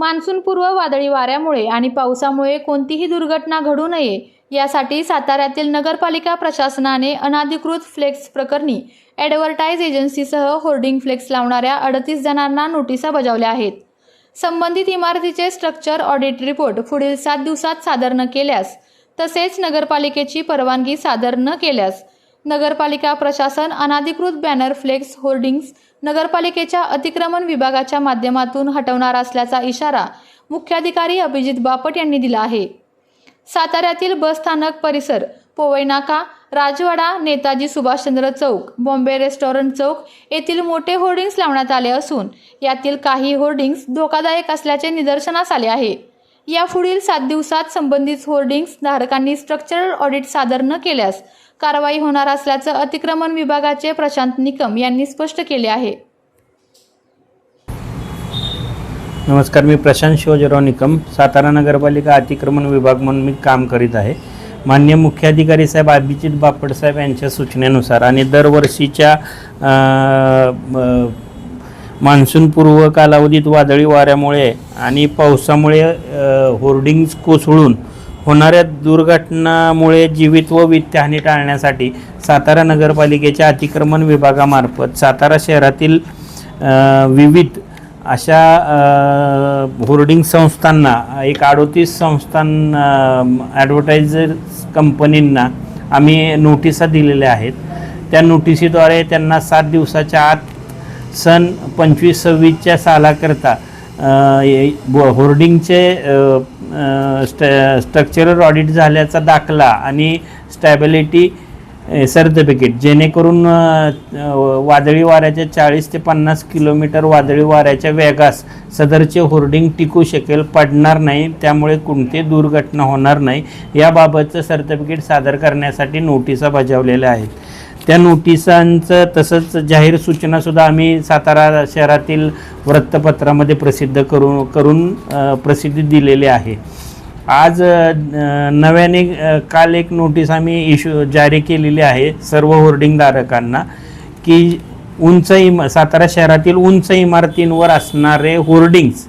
मान्सूनपूर्व वादळी वाऱ्यामुळे आणि पावसामुळे कोणतीही दुर्घटना घडू नये यासाठी साताऱ्यातील नगरपालिका प्रशासनाने अनाधिकृत फ्लेक्स प्रकरणी ॲडव्हर्टाईज एजन्सीसह होर्डिंग फ्लेक्स लावणाऱ्या अडतीस जणांना नोटिसा बजावल्या आहेत. संबंधित इमारतीचे स्ट्रक्चर ऑडिट रिपोर्ट पुढील सात दिवसात सादर न केल्यास तसेच नगरपालिकेची परवानगी सादर न केल्यास नगरपालिका प्रशासन अनाधिकृत बॅनर फ्लेक्स होर्डिंग्स नगरपालिकेच्या अतिक्रमण विभागाच्या माध्यमातून हटवणार असल्याचा इशारा मुख्याधिकारी अभिजित बापट यांनी दिला आहे. साताऱ्यातील बसस्थानक परिसर पोवईनाका राजवाडा नेताजी सुभाषचंद्र चौक बॉम्बे रेस्टॉरंट चौक येथील मोठे होर्डिंग्स लावण्यात आले असून यातील काही होर्डिंग्स धोकादायक असल्याचे निदर्शनास आले आहे. यापुढील सात दिवसात संबंधित होर्डिंग्स धारकांनी स्ट्रक्चरल ऑडिट सादर न केल्यास कारवाई होणार असल्याचं अतिक्रमण विभागाचे प्रशांत निकम यांनी स्पष्ट केले आहे. नमस्कार मी प्रशांत शिवजीराव निकम सातारा नगरपालिका अतिक्रमण विभाग म्हणून मी काम करीत आहे. मान्य मुख्याधिकारी साहेब अभिजित बापट साहेब यांच्या सूचनेनुसार आणि दरवर्षीच्या मान्सूनपूर्व कालावधीत वादळी वाऱ्यामुळे आणि पावसामुळे होर्डिंग्ज कोसळून होणाऱ्या दुर्घटनामुळे जीवित व वित्तहानी टाळण्यासाठी सातारा नगरपालिकेच्या अतिक्रमण विभागामार्फत सातारा शहरातील विविध अशा होर्डिंग संस्थांना एक अडोतीस संस्थां ॲडव्हर्टायझर कंपनींना आम्ही नोटिसा दिलेल्या आहेत. त्या नोटिसीद्वारे त्यांना सात दिवसाच्या आत सन पंचवीस सव्वीसच्या सालाकरता होर्डिंगचे स्ट स्ट्रक्चरल ऑडिट झाल्याचा दाखला आणि स्टॅबिलिटी सर्टिफिकेट जेणेकरून वादळी वाऱ्याच्या चाळीस ते पन्नास किलोमीटर वादळी वाऱ्याच्या वेगास सदरचे होर्डिंग टिकू शकेल पडणार नाही त्यामुळे कोणती दुर्घटना होणार नाही याबाबतचं सर्टिफिकेट सादर करण्यासाठी नोटिसा बजावलेल्या आहेत. त्या नोटिसांचं तसंच जाहीर सूचनासुद्धा आम्ही सातारा शहरातील वृत्तपत्रामध्ये प्रसिद्ध करून करून प्रसिद्धी दिलेली आहे. आज नव्याने काल एक नोटीस आम्ही इश्यू जारी केलेली आहे सर्व होर्डिंगधारकांना की उंच इम सातारा शहरातील उंच इमारतींवर असणारे होर्डिंग्स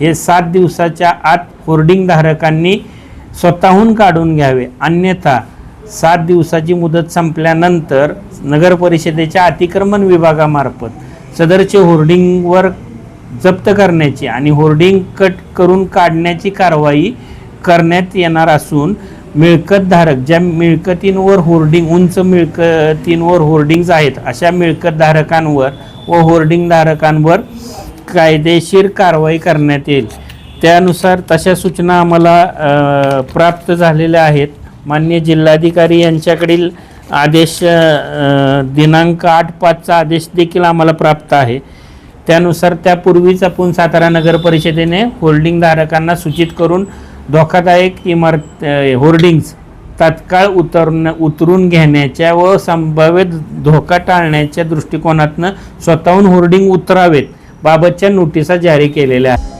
हे सात दिवसाच्या आत होर्डिंगधारकांनी स्वतःहून काढून घ्यावे. अन्यथा सात दिवसाची मुदत संपल्यानंतर नगर परिषदेच्या अतिक्रमण विभागामार्फत सदरचे होर्डिंगवर जप्त करण्याची आणि होर्डिंग कट करून काढण्याची कारवाई करण्यात येणार असून मिळकतधारक ज्या मिळकतींवर होर्डिंग उंच मिळकतींवर होर्डिंग्ज आहेत अशा मिळकतधारकांवर व होर्डिंगधारकांवर कायदेशीर कारवाई करण्यात येईल. त्यानुसार तशा सूचना आम्हाला प्राप्त झालेल्या आहेत. मान्य जिल्हाधिकारी यांच्याकडील आदेश दिनांक आठ पाचचा आदेश देखील आम्हाला प्राप्त आहे. त्यानुसार त्यापूर्वीच आपण सातारा नगर परिषदेने होल्डिंग धारकांना सूचित करून धोकादायक इमारत होर्डिंग्ज तात्काळ उतरन उतरून घेण्याच्या व संभाव्य धोका टाळण्याच्या दृष्टिकोनातनं स्वतःहून होर्डिंग उतरावेत बाबतच्या नोटिसा जारी केलेल्या आहेत.